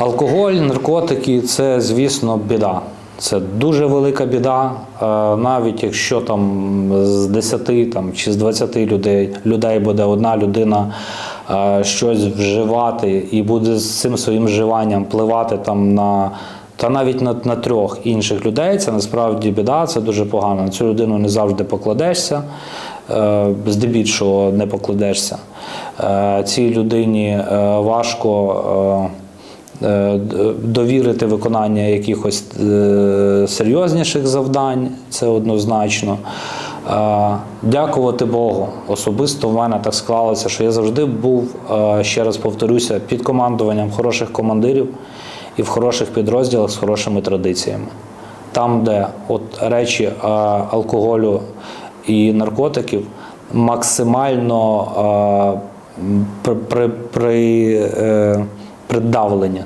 Алкоголь, наркотики це, звісно, біда. Це дуже велика біда. Е, Навіть якщо там з 10 там, чи з 20 людей, людей буде одна людина е, щось вживати і буде з цим своїм вживанням впливати там на. Та навіть на, на трьох інших людей це насправді біда, це дуже погано. На цю людину не завжди покладешся, е, здебільшого не покладешся. Цій людині важко. Е, довірити виконання якихось е, серйозніших завдань, це однозначно. Е, Дякувати Богу. Особисто в мене так склалося, що я завжди був, ще раз повторюся, під командуванням хороших командирів і в хороших підрозділах з хорошими традиціями. Там, де от речі алкоголю і наркотиків максимально при, при, при, придавлення.